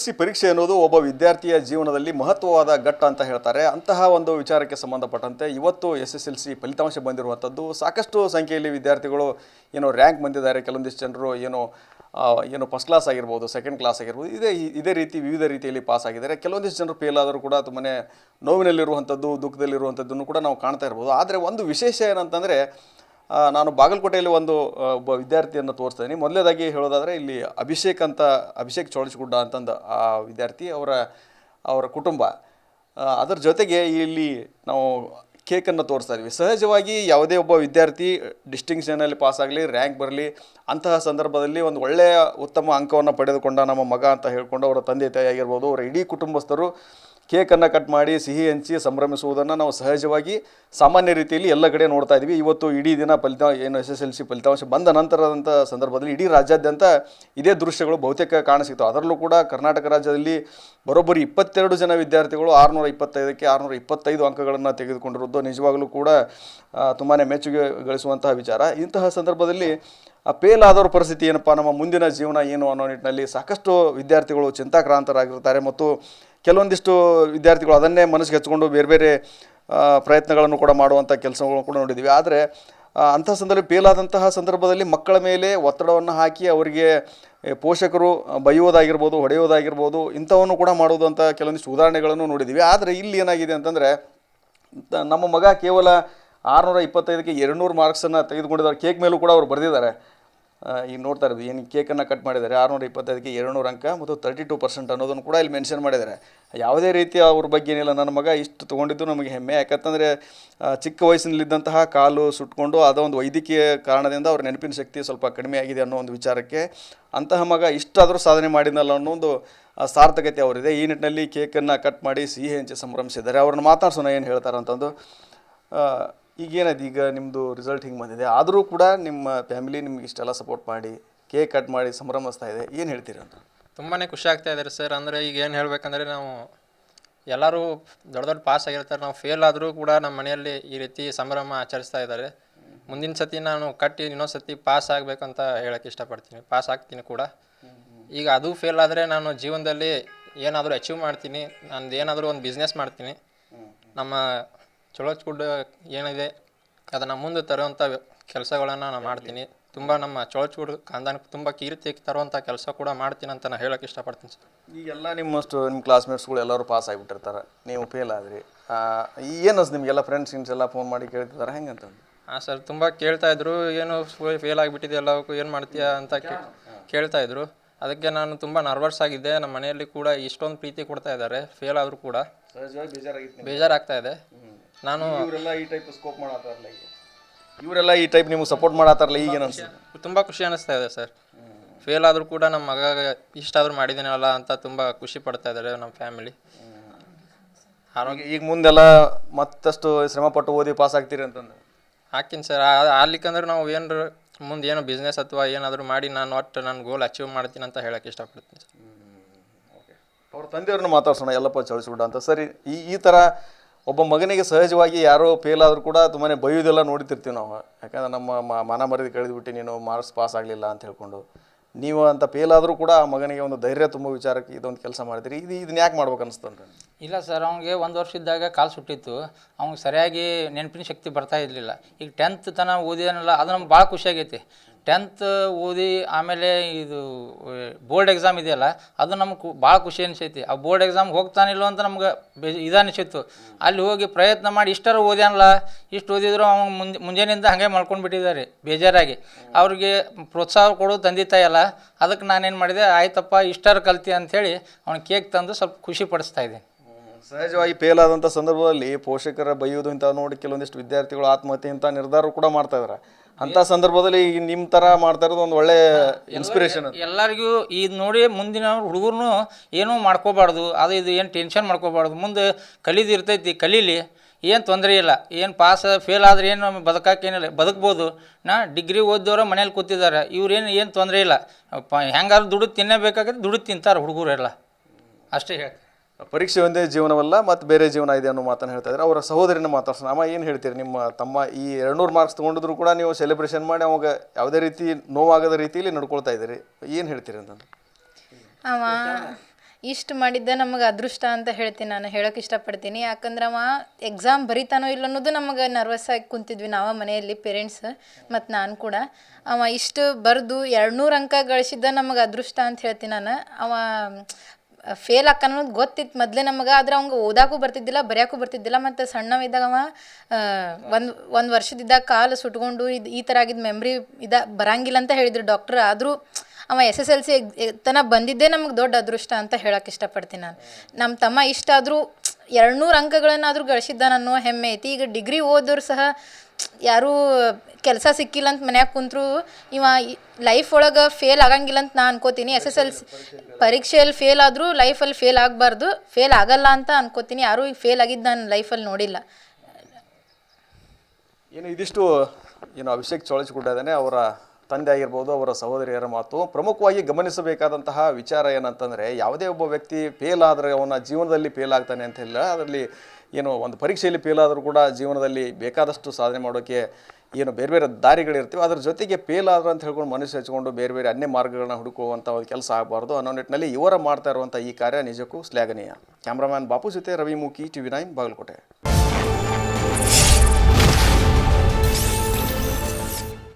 L C ಪರೀಕ್ಷೆ ಅನ್ನೋದು ಒಬ್ಬ ವಿದ್ಯಾರ್ಥಿಯ ಜೀವನದಲ್ಲಿ ಮಹತ್ವವಾದ ಘಟ್ಟ ಅಂತ ಹೇಳ್ತಾರೆ. ಅಂತಹ ಒಂದು ವಿಚಾರಕ್ಕೆ ಸಂಬಂಧಪಟ್ಟಂತೆ ಇವತ್ತು ಎಸ್ ಎಸ್ ಎಲ್ ಸಿ ಫಲಿತಾಂಶ ಬಂದಿರುವಂಥದ್ದು. ಸಾಕಷ್ಟು ಸಂಖ್ಯೆಯಲ್ಲಿ ವಿದ್ಯಾರ್ಥಿಗಳು ಏನೋ ರ್ಯಾಂಕ್ ಬಂದಿದ್ದಾರೆ. ಕೆಲವೊಂದಿಷ್ಟು ಜನರು ಏನೋ ಏನು ಫಸ್ಟ್ ಕ್ಲಾಸ್ ಆಗಿರ್ಬೋದು ಸೆಕೆಂಡ್ ಕ್ಲಾಸ್ ಆಗಿರ್ಬೋದು, ಇದೇ ಇದೇ ರೀತಿ ವಿವಿಧ ರೀತಿಯಲ್ಲಿ ಪಾಸ್ ಆಗಿದ್ದಾರೆ. ಕೆಲವೊಂದಿಷ್ಟು ಜನರು ಫೇಲ್ ಆದರೂ ಕೂಡ ತುಂಬಾ ನೋವಿನಲ್ಲಿರುವಂಥದ್ದು, ದುಃಖದಲ್ಲಿರುವಂಥದ್ದನ್ನು ಕೂಡ ನಾವು ಕಾಣ್ತಾ ಇರ್ಬೋದು. ಆದರೆ ಒಂದು ವಿಶೇಷ ಏನಂತಂದರೆ ನಾನು ಬಾಗಲಕೋಟೆಯಲ್ಲಿ ಒಂದು ಒಬ್ಬ ವಿದ್ಯಾರ್ಥಿಯನ್ನು ತೋರಿಸ್ತಾ ಇದ್ದೀನಿ ಮೊದಲೇದಾಗಿ ಹೇಳೋದಾದರೆ ಇಲ್ಲಿ ಅಭಿಷೇಕ್ ಅಂತ, ಅಭಿಷೇಕ್ ಚೋಳಿಸ್ಗುಡ್ಡ ಅಂತಂದು ಆ ವಿದ್ಯಾರ್ಥಿ ಅವರ ಅವರ ಕುಟುಂಬ. ಅದರ ಜೊತೆಗೆ ಇಲ್ಲಿ ನಾವು ಕೇಕನ್ನು ತೋರಿಸ್ತಾ ಇದ್ವಿ. ಸಹಜವಾಗಿ ಯಾವುದೇ ಒಬ್ಬ ವಿದ್ಯಾರ್ಥಿ ಡಿಸ್ಟಿಂಕ್ಷನಲ್ಲಿ ಪಾಸ್ ಆಗಲಿ ರ್ಯಾಂಕ್ ಬರಲಿ, ಅಂತಹ ಸಂದರ್ಭದಲ್ಲಿ ಒಂದು ಒಳ್ಳೆಯ ಉತ್ತಮ ಅಂಕವನ್ನು ಪಡೆದುಕೊಂಡ ನಮ್ಮ ಮಗ ಅಂತ ಹೇಳ್ಕೊಂಡು ಅವರ ತಂದೆ ತಾಯಿ ಆಗಿರ್ಬೋದು ಅವರ ಇಡೀ ಕುಟುಂಬಸ್ಥರು ಕೇಕನ್ನು ಕಟ್ ಮಾಡಿ, ಸಿಹಿ ಹಂಚಿ ಸಂಭ್ರಮಿಸುವುದನ್ನು ನಾವು ಸಹಜವಾಗಿ ಸಾಮಾನ್ಯ ರೀತಿಯಲ್ಲಿ ಎಲ್ಲ ಕಡೆ ನೋಡ್ತಾ ಇದ್ವಿ ಇವತ್ತು ಇಡೀ ದಿನ ಫಲಿತಾಂಶ ಏನು ಎಸ್ ಎಸ್ ಎಲ್ ಸಿ ಫಲಿತಾಂಶ ಬಂದ ನಂತರದಂಥ ಸಂದರ್ಭದಲ್ಲಿ ಇಡೀ ರಾಜ್ಯಾದ್ಯಂತ ಇದೇ ದೃಶ್ಯಗಳು ಬಹುತೇಕ ಕಾಣಸಿಗ್ತವೆ ಅದರಲ್ಲೂ ಕೂಡ ಕರ್ನಾಟಕ ರಾಜ್ಯದಲ್ಲಿ ಬರೋಬ್ಬರಿ ಇಪ್ಪತ್ತೆರಡು ಜನ ವಿದ್ಯಾರ್ಥಿಗಳು ಆರುನೂರ ಇಪ್ಪತ್ತೈದಕ್ಕೆ ಆರುನೂರ ಇಪ್ಪತ್ತೈದು ಅಂಕಗಳನ್ನು ತೆಗೆದುಕೊಂಡಿರೋದು ನಿಜವಾಗಲೂ ಕೂಡ ತುಂಬಾ ಮೆಚ್ಚುಗೆ ಗಳಿಸುವಂತಹ ವಿಚಾರ. ಇಂತಹ ಸಂದರ್ಭದಲ್ಲಿ ಫೇಲ್ ಆದವ್ರ ಪರಿಸ್ಥಿತಿ ಏನಪ್ಪ, ನಮ್ಮ ಮುಂದಿನ ಜೀವನ ಏನು ಅನ್ನೋ ನಿಟ್ಟಿನಲ್ಲಿ ಸಾಕಷ್ಟು ವಿದ್ಯಾರ್ಥಿಗಳು ಚಿಂತಾಕ್ರಾಂತರಾಗಿರ್ತಾರೆ ಮತ್ತು ಕೆಲವೊಂದಿಷ್ಟು ವಿದ್ಯಾರ್ಥಿಗಳು ಅದನ್ನೇ ಮನಸ್ಸಿಗೆ ಹಚ್ಕೊಂಡು ಬೇರೆ ಬೇರೆ ಪ್ರಯತ್ನಗಳನ್ನು ಕೂಡ ಮಾಡುವಂಥ ಕೆಲಸಗಳನ್ನು ಕೂಡ ನೋಡಿದ್ದೀವಿ. ಆದರೆ ಅಂಥ ಸಂದರ್ಭ ಫೇಲ್ ಸಂದರ್ಭದಲ್ಲಿ ಮಕ್ಕಳ ಮೇಲೆ ಒತ್ತಡವನ್ನು ಹಾಕಿ ಅವರಿಗೆ ಪೋಷಕರು ಬೈಯೋದಾಗಿರ್ಬೋದು ಹೊಡೆಯೋದಾಗಿರ್ಬೋದು ಇಂಥವನ್ನು ಕೂಡ ಮಾಡೋದು ಅಂತ ಕೆಲವೊಂದಿಷ್ಟು ಉದಾಹರಣೆಗಳನ್ನು ನೋಡಿದ್ದೀವಿ. ಆದರೆ ಇಲ್ಲಿ ಏನಾಗಿದೆ ಅಂತಂದರೆ ನಮ್ಮ ಮಗ ಕೇವಲ ಆರುನೂರ ಇಪ್ಪತ್ತೈದಕ್ಕೆ ಎರಡುನೂರು ಮಾರ್ಕ್ಸನ್ನು ತೆಗೆದುಕೊಂಡಿದ್ದಾರೆ. ಕೇಕ್ ಮೇಲೂ ಕೂಡ ಅವರು ಬರೆದಿದ್ದಾರೆ. ಈಗ ನೋಡ್ತಾ ಇರೋದು, ಏನು ಕೇಕನ್ನು ಕಟ್ ಮಾಡಿದ್ದಾರೆ, ಆರುನೂರ ಇಪ್ಪತ್ತೈದಕ್ಕೆ ಎರಡುನೂರು ಅಂಕ ಮತ್ತು ತರ್ಟಿ ಟು ಪರ್ಸೆಂಟ್ ಅನ್ನೋದನ್ನು ಕೂಡ ಇಲ್ಲಿ ಮೆನ್ಷನ್ ಮಾಡಿದ್ದಾರೆ. ಯಾವುದೇ ರೀತಿ ಅವ್ರ ಬಗ್ಗೆ ಏನಿಲ್ಲ, ನನ್ನ ಮಗ ಇಷ್ಟು ತೊಗೊಂಡಿದ್ದು ನಮಗೆ ಹೆಮ್ಮೆ. ಯಾಕಂತಂದರೆ ಚಿಕ್ಕ ವಯಸ್ಸಿನಲ್ಲಿದ್ದಂತಹ ಕಾಲು ಸುಟ್ಕೊಂಡು ಅದೊಂದು ವೈದ್ಯಕೀಯ ಕಾರಣದಿಂದ ಅವ್ರ ನೆನಪಿನ ಶಕ್ತಿ ಸ್ವಲ್ಪ ಕಡಿಮೆ ಆಗಿದೆ ಅನ್ನೋ ಒಂದು ವಿಚಾರಕ್ಕೆ ಅಂತಹ ಮಗ ಇಷ್ಟಾದರೂ ಸಾಧನೆ ಮಾಡಿದ್ನಲ್ಲ ಅನ್ನೋ ಒಂದು ಸಾರ್ಥಕತೆ ಅವರಿದೆ. ಈ ನಿಟ್ಟಿನಲ್ಲಿ ಕೇಕನ್ನು ಕಟ್ ಮಾಡಿ ಸಿಹಿ ಹಂಚಿ ಸಂಭ್ರಮಿಸಿದ್ದಾರೆ. ಅವ್ರನ್ನ ಮಾತಾಡ್ಸೋಣ ಏನು ಹೇಳ್ತಾರೆ ಅಂತಂದು ಈಗೇನದು? ಈಗ ನಿಮ್ಮದು ರಿಸಲ್ಟ್ ಹಿಂಗೆ ಬಂದಿದೆ. ಆದರೂ ಕೂಡ ನಿಮ್ಮ ಫ್ಯಾಮಿಲಿ ನಿಮ್ಗೆ ಇಷ್ಟೆಲ್ಲ ಸಪೋರ್ಟ್ ಮಾಡಿ ಕೇಕ್ ಕಟ್ ಮಾಡಿ ಸಂಭ್ರಮಿಸ್ತಾ ಇದೆ. ಏನು ಹೇಳ್ತೀರಿ ಅಂತ? ತುಂಬಾ ಖುಷಿ ಆಗ್ತಾ ಇದೆ ಸರ್ ಅಂದರೆ ಈಗ ಏನು ಹೇಳಬೇಕಂದ್ರೆ ನಾವು ಎಲ್ಲರೂ ದೊಡ್ಡ ದೊಡ್ಡ ಪಾಸ್ ಆಗಿರ್ತಾರೆ. ನಾವು ಫೇಲ್ ಆದರೂ ಕೂಡ ನಮ್ಮ ಮನೆಯಲ್ಲಿ ಈ ರೀತಿ ಸಂಭ್ರಮ ಆಚರಿಸ್ತಾ ಇದ್ದಾರೆ. ಮುಂದಿನ ಸತಿ ನಾನು ಕಟ್ಟಿ ಇನ್ನೊಂದು ಸತಿ ಪಾಸ್ ಆಗಬೇಕಂತ ಹೇಳಕ್ಕೆ ಇಷ್ಟಪಡ್ತೀನಿ. ಪಾಸ್ ಆಗ್ತೀನಿ ಕೂಡ. ಈಗ ಅದು ಫೇಲ್ ಆದರೆ ನಾನು ಜೀವನದಲ್ಲಿ ಏನಾದರೂ ಅಚೀವ್ ಮಾಡ್ತೀನಿ. ನಂದು ಏನಾದರೂ ಒಂದು ಬಿಸ್ನೆಸ್ ಮಾಡ್ತೀನಿ. ನಮ್ಮ ಚಲೋ ಗುಡ್ ಏನಿದೆ ಅದನ್ನು ಮುಂದೆ ತರುವಂಥ ಕೆಲಸಗಳನ್ನು ನಾನು ಮಾಡ್ತೀನಿ. ತುಂಬ ನಮ್ಮ ಚೋಳಚೂಡು ಕಾಂದಾನಕ್ಕೆ ತುಂಬ ಕೀರ್ತಿ ತರುವಂಥ ಕೆಲಸ ಕೂಡ ಮಾಡ್ತೀನಿ ಅಂತ ನಾನು ಹೇಳೋಕೆ ಇಷ್ಟಪಡ್ತೀನಿ ಸರ್. ಈಗೆಲ್ಲ ನಿಮ್ಮಷ್ಟು ನಿಮ್ಮ ಕ್ಲಾಸ್ಮೇಟ್ಸ್ಗಳು ಎಲ್ಲರೂ ಪಾಸ್ ಆಗಿಬಿಟ್ಟಿರ್ತಾರೆ ನೀವು ಫೇಲ್ ಆದ್ರಿ. ಏನು ನಿಮಗೆಲ್ಲ ಫ್ರೆಂಡ್ಸ್ ಗಿಂಡ್ಸ್ ಎಲ್ಲ ಫೋನ್ ಮಾಡಿ ಕೇಳ್ತಿದ್ದಾರೆ ಹೆಂಗೆ ಅಂತ ಹಾಂ ಸರ್ ತುಂಬ ಕೇಳ್ತಾ ಇದ್ರು ಏನು ಫೇಲ್ ಎಲ್ಲವಕ್ಕೂ ಏನು ಮಾಡ್ತೀಯಾ? ಅಂತ ಕೇಳ್ತಾ ಇದ್ರು. ಅದಕ್ಕೆ ನಾನು ತುಂಬ ನರ್ವಸ್ ಆಗಿದ್ದೆ. ನಮ್ಮ ಮನೆಯಲ್ಲಿ ಕೂಡ ಇಷ್ಟೊಂದು ಪ್ರೀತಿ ಕೊಡ್ತಾ ಇದ್ದಾರೆ ಫೇಲ್ ಆದರೂ ಕೂಡ. ಬೇಜಾರಾಗ್ತಾ ಇದೆ. ನಾನು ಇವರೆಲ್ಲ ಈ ಟೈಪ್ ಸ್ಕೋಪ್ ಮಾಡತ್ತಾರಲ್ಲ ಈಗ. ಇವರೆಲ್ಲ ಈ ಟೈಪ್ ನಿಮಗೆ ಸಪೋರ್ಟ್ ಮಾಡತ್ತಾರಲ್ಲ ಈಗ ಏನು ತುಂಬಾ ತುಂಬ ಖುಷಿ ಅನಿಸ್ತಾ ಇದೆ ಸರ್. ಫೇಲ್ ಆದರೂ ಕೂಡ ನಮ್ಮ ಮಗ ಇಷ್ಟಾದರೂ ಮಾಡಿದ್ದೀನಲ್ಲ ಅಂತ ತುಂಬ ಖುಷಿ ಪಡ್ತಾ ಇದ್ದಾರೆ ನಮ್ಮ ಫ್ಯಾಮಿಲಿ ಆರೋಗ್ಯ ಈಗ ಮುಂದೆಲ್ಲ ಮತ್ತಷ್ಟು ಶ್ರಮಪಟ್ಟು ಓದಿ ಪಾಸ್ ಆಗ್ತೀರಿ ಅಂತಂದು ಹಾಕ್ತೀನಿ ಸರ್. ಆಗ್ಲಿಕ್ಕಂದ್ರೆ ನಾವು ಏನಾರು ಮುಂದೆ ಏನೋ ಬಿಸ್ನೆಸ್ ಅಥವಾ ಏನಾದರೂ ಮಾಡಿ ನಾನು ಒಟ್ಟು ನನ್ನ ಗೋಲ್ ಅಚೀವ್ ಮಾಡ್ತೀನಿ ಅಂತ ಹೇಳಕ್ಕೆ ಇಷ್ಟಪಡ್ತೀನಿ ಸರ್. ಅವ್ರ ತಂದೆಯವ್ರನ್ನ ಮಾತಾಡ್ಸೋಣ. ಎಲ್ಲಪ್ಪ ಚಳಿಸ್ಬಿಡ ಅಂತ. ಸರಿ ಈ ಈ ಥರ ಒಬ್ಬ ಮಗನಿಗೆ ಸಹಜವಾಗಿ ಯಾರೋ ಫೇಲ್ ಆದರೂ ಕೂಡ ತುಂಬಾ ಬೈಯೋದೆಲ್ಲ ನೋಡ್ತಿರ್ತೀವಿ ನಾವು. ಯಾಕಂದ್ರೆ ನಮ್ಮ ಮನ ಮರದಿ ಕಳೆದುಬಿಟ್ಟು ನೀನು ಮಾರ್ಕ್ಸ್ ಪಾಸ್ ಆಗಲಿಲ್ಲ ಅಂತ ಹೇಳ್ಕೊಂಡು. ನೀವು ಅಂತ ಫೇಲ್ ಆದರೂ ಕೂಡ ಆ ಮಗನಿಗೆ ಒಂದು ಧೈರ್ಯ ತುಂಬ ವಿಚಾರಕ್ಕೆ ಇದೊಂದು ಕೆಲಸ ಮಾಡ್ತೀರಿ ಇದು, ಇದನ್ನ ಯಾಕೆ ಮಾಡ್ಬೇಕು ಅನಿಸ್ತಂತ ಇಲ್ಲ ಸರ್, ಅವ್ನಿಗೆ ಒಂದು ವರ್ಷ ಇದ್ದಾಗ ಕಾಲು ಸುಟ್ಟಿತ್ತು. ಅವ್ನಿಗೆ ಸರಿಯಾಗಿ ನೆನಪಿನ ಶಕ್ತಿ ಬರ್ತಾ ಇರಲಿಲ್ಲ. ಈಗ ಟೆಂತ್ ತನಕ ಓದಿದನಲ್ಲ, ಅದು ನಮ್ಗೆ ಭಾಳ ಖುಷಿಯಾಗೈತಿ ಟೆಂತ್ ಓದಿ ಆಮೇಲೆ ಇದು ಬೋರ್ಡ್ ಎಕ್ಸಾಮ್ ಇದೆಯಲ್ಲ, ಅದು ನಮ್ಗೆ ಭಾಳ ಖುಷಿ ಅನಿಸೈತಿ. ಆ ಬೋರ್ಡ್ ಎಕ್ಸಾಮ್ ಹೋಗ್ತಾನಿಲ್ಲ ಅಂತ ನಮ್ಗೆ ಬೆ ಇದನ್ನಿಸಿತ್ತು ಅಲ್ಲಿ ಹೋಗಿ ಪ್ರಯತ್ನ ಮಾಡಿ ಇಷ್ಟರ ಓದ್ಯಾನಲ್ಲ, ಇಷ್ಟು ಓದಿದ್ರು ಅವ್ನು ಮುಂದೆ, ಮುಂಜಾನೆಯಿಂದ ಹಾಗೆ ಮಾಡ್ಕೊಂಡು ಬಿಟ್ಟಿದ್ದಾರೆ ಬೇಜಾರಾಗಿ. ಅವ್ರಿಗೆ ಪ್ರೋತ್ಸಾಹ ಕೊಡೋದು ತಂದೆ ತಾಯಲ್ಲ ಅದಕ್ಕೆ ನಾನೇನು ಮಾಡಿದೆ, ಆಯ್ತಪ್ಪ, ಇಷ್ಟರ ಕಲ್ತಿ ಅಂಥೇಳಿ ಅವ್ನು ಕೇಕ್ ತಂದು ಸ್ವಲ್ಪ ಖುಷಿ ಪಡಿಸ್ತಾ ಇದ್ದೀನಿ. ಸಹಜವಾಗಿ ಫೇಲ್ ಆದಂಥ ಸಂದರ್ಭದಲ್ಲಿ ಪೋಷಕರ ಬೈಯೋದು ಇಂಥ ನೋಡಿ ಕೆಲವೊಂದಿಷ್ಟು ವಿದ್ಯಾರ್ಥಿಗಳು ಆತ್ಮಹತ್ಯೆ ಇಂಥ ನಿರ್ಧಾರ ಕೂಡ ಮಾಡ್ತಾ ಇದ್ದಾರೆ ಅಂಥ ಸಂದರ್ಭದಲ್ಲಿ ನಿಮ್ಮ ತರ ಮಾಡ್ತಾ ಇರೋದು ಒಂದು ಒಳ್ಳೆ ಇನ್ಸ್ಪಿರೇಷನ್ ಎಲ್ಲರಿಗೂ ಇದು ನೋಡಿ ಮುಂದಿನ ಹುಡುಗರು ಏನೂ ಮಾಡ್ಕೋಬಾರ್ದು. ಅದು ಇದು ಏನು ಟೆನ್ಷನ್ ಮಾಡ್ಕೋಬಾರ್ದು. ಮುಂದೆ ಕಲೀದು ಇರ್ತೈತಿ ಕಲೀಲಿ. ಏನು ತೊಂದರೆ ಇಲ್ಲ. ಏನು ಪಾಸ್ ಫೇಲ್ ಆದ್ರೆ ಏನು ಬದುಕಕ್ಕೇನಿಲ್ಲ ಬದುಕ್ಬೋದು. ನಾ ಡಿಗ್ರಿ ಓದಿದವ್ರ ಮನೇಲಿ ಕೂತಿದ್ದಾರೆ. ಇವ್ರೇನು ಏನು ತೊಂದರೆ ಇಲ್ಲ. ಪ ಹೆಂಗಾದ್ರು ದುಡ್ಡು ತಿನ್ನಬೇಕಾದ್ರೆ ದುಡ್ಡು ತಿಂತಾರೆ ಹುಡುಗರೆಲ್ಲ. ಅಷ್ಟೇ ಹೇಳಿ ಪರೀಕ್ಷೆ ಒಂದೇ ಜೀವನವಲ್ಲ, ಮತ್ತು ಬೇರೆ ಜೀವನ ಇದೆ ಅನ್ನೋ ಮಾತನ್ನು ಹೇಳ್ತಾ ಇದ್ದಾರೆ. ಅವರ ಸಹೋದರಿನ ಮಾತಾಡ್ಸೋಣ. ಅಮ್ಮ, ಏನು ಹೇಳ್ತೀರಿ? ನಿಮ್ಮ ತಮ್ಮ ಈ ಎರಡುನೂರು ಮಾರ್ಕ್ಸ್ ತೊಗೊಂಡಿದ್ರು ಕೂಡ ನೀವು ಸೆಲೆಬ್ರೇಷನ್ ಮಾಡಿ ಅವಾಗ ಯಾವುದೇ ರೀತಿ ನೋವಾಗದ ರೀತಿಯಲ್ಲಿ ನಡ್ಕೊಳ್ತಾ ಇದ್ದೀರಿ. ಏನು ಹೇಳ್ತೀರಿ ಅಂತಂದ್ರೆ? ಅವ ಇಷ್ಟು ಮಾಡಿದ್ದೆ ನಮಗೆ ಅದೃಷ್ಟ ಅಂತ ಹೇಳ್ತೀನಿ ನಾನು. ಹೇಳೋಕೆ ಇಷ್ಟಪಡ್ತೀನಿ. ಯಾಕಂದ್ರೆ ಅವ ಎಕ್ಸಾಮ್ ಬರೀತಾನೋ ಇಲ್ಲ ಅನ್ನೋದು ನಮಗೆ ನರ್ವಸ್ ಆಗಿ ಕುಂತಿದ್ವಿ ನಾವು ಮನೆಯಲ್ಲಿ ಪೇರೆಂಟ್ಸ್ ಮತ್ತು ನಾನು ಕೂಡ. ಅವ ಇಷ್ಟು ಬರೆದು ಎರಡುನೂರು ಅಂಕ ಗಳಿಸಿದ್ದ ನಮಗೆ ಅದೃಷ್ಟ ಅಂತ ಹೇಳ್ತೀನಿ ನಾನು. ಅವ ಫೇಲ್ ಅನ್ನೋದು ಗೊತ್ತಿತ್ತು. ಮೊದಲೇ ನಮಗೆ ಆದ್ರೆ ಅವ್ಗೆ ಓದಾಕೂ ಬರ್ತಿದ್ದಿಲ್ಲ ಬರೆಯೋಕ್ಕೂ ಬರ್ತಿದ್ದಿಲ್ಲ. ಮತ್ತು ಸಣ್ಣವಿದ್ದಾಗ ಅವ ಒಂದು ಒಂದು ವರ್ಷದಿದ್ದಾಗ ಕಾಲು ಸುಟ್ಕೊಂಡು ಇದು ಈ ಥರ ಆಗಿದ್ದು ಮೆಮ್ರಿ ಇದ ಬರಂಗಿಲ್ಲ ಅಂತ ಹೇಳಿದ್ರು ಡಾಕ್ಟ್ರ್ ಆದರೂ ಅವ ಎಸ್ ಎಸ್ ಎಲ್ ಸಿ ತನ ಬಂದಿದ್ದೇ ನಮಗೆ ದೊಡ್ಡ ಅದೃಷ್ಟ ಅಂತ ಹೇಳಕ್ಕೆ ಇಷ್ಟಪಡ್ತೀನಿ ನಾನು. ನಮ್ಮ ತಮ್ಮ ಇಷ್ಟಾದರೂ ಎರಡುನೂರು ಅಂಕಗಳನ್ನಾದರೂ ಗಳಿಸಿದ್ದಾನ ಅನ್ನೋ ಹೆಮ್ಮೆ ಐತಿ. ಈಗ ಡಿಗ್ರಿ ಓದೋರು ಸಹ ಯಾರೂ ಕೆಲಸ ಸಿಕ್ಕಿಲ್ಲ ಅಂತ ಮನ್ಯಾಗ ಕುಂತ್ರು ಇವ ಲೈಫ್ ಒಳಗೆ ಫೇಲ್ ಆಗಂಗಿಲ್ಲ ಅಂತ ನಾ ಅನ್ಕೋತೀನಿ. ಎಸ್ ಎಸ್ ಎಲ್ ಸಿ ಪರೀಕ್ಷೆಯಲ್ಲಿ ಫೇಲ್ ಆದರೂ ಲೈಫಲ್ಲಿ ಫೇಲ್ ಆಗಬಾರ್ದು. ಫೇಲ್ ಆಗಲ್ಲ ಅಂತ ಅನ್ಕೋತೀನಿ. ಯಾರೂ ಈಗ ಫೇಲ್ ಆಗಿದ್ದು ನಾನು ಲೈಫಲ್ಲಿ ನೋಡಿಲ್ಲ. ಏನು ಇದಿಷ್ಟು, ಏನು ಅಭಿಷೇಕ್ ಚೋಳಿಸ್ಕೊಂಡಿದ್ದಾನೆ ಅವರ ತಂದೆ ಆಗಿರ್ಬೋದು ಅವರ ಸಹೋದರಿಯರ ಮಾತು. ಪ್ರಮುಖವಾಗಿ ಗಮನಿಸಬೇಕಾದಂತಹ ವಿಚಾರ ಏನಂತಂದರೆ, ಯಾವುದೇ ಒಬ್ಬ ವ್ಯಕ್ತಿ ಫೇಲ್ ಆದರೆ ಅವನ ಜೀವನದಲ್ಲಿ ಫೇಲ್ ಆಗ್ತಾನೆ ಅಂತ ಇಲ್ಲ ಅದರಲ್ಲಿ ಏನು ಒಂದು ಪರೀಕ್ಷೆಯಲ್ಲಿ ಫೇಲ್ ಆದರೂ ಕೂಡ ಜೀವನದಲ್ಲಿ ಬೇಕಾದಷ್ಟು ಸಾಧನೆ ಮಾಡೋಕ್ಕೆ ಏನು ಬೇರೆ ಬೇರೆ ದಾರಿಗಳಿರ್ತೀವಿ. ಅದ್ರ ಜೊತೆಗೆ ಫೇಲ್ ಆದ್ರೆ ಅಂತ ಹೇಳ್ಕೊಂಡು ಮನಸ್ಸು ಹಚ್ಕೊಂಡು ಬೇರೆ ಬೇರೆ ಅನ್ಯ ಮಾರ್ಗಗಳನ್ನ ಹುಡುಕುವಂಥ ಒಂದು ಕೆಲಸ ಆಗಬಾರ್ದು ಅನ್ನೋ ನಿಟ್ಟಿನಲ್ಲಿ ಇವರ ಮಾಡ್ತಾ ಇರುವಂಥ ಈ ಕಾರ್ಯ ನಿಜಕ್ಕೂ ಶ್ಲಾಘನೀಯ. ಕ್ಯಾಮ್ರಾಮ್ಯಾನ್ ಬಾಪು ಜೊತೆ Ravimukhi T V nine, Bagalkote.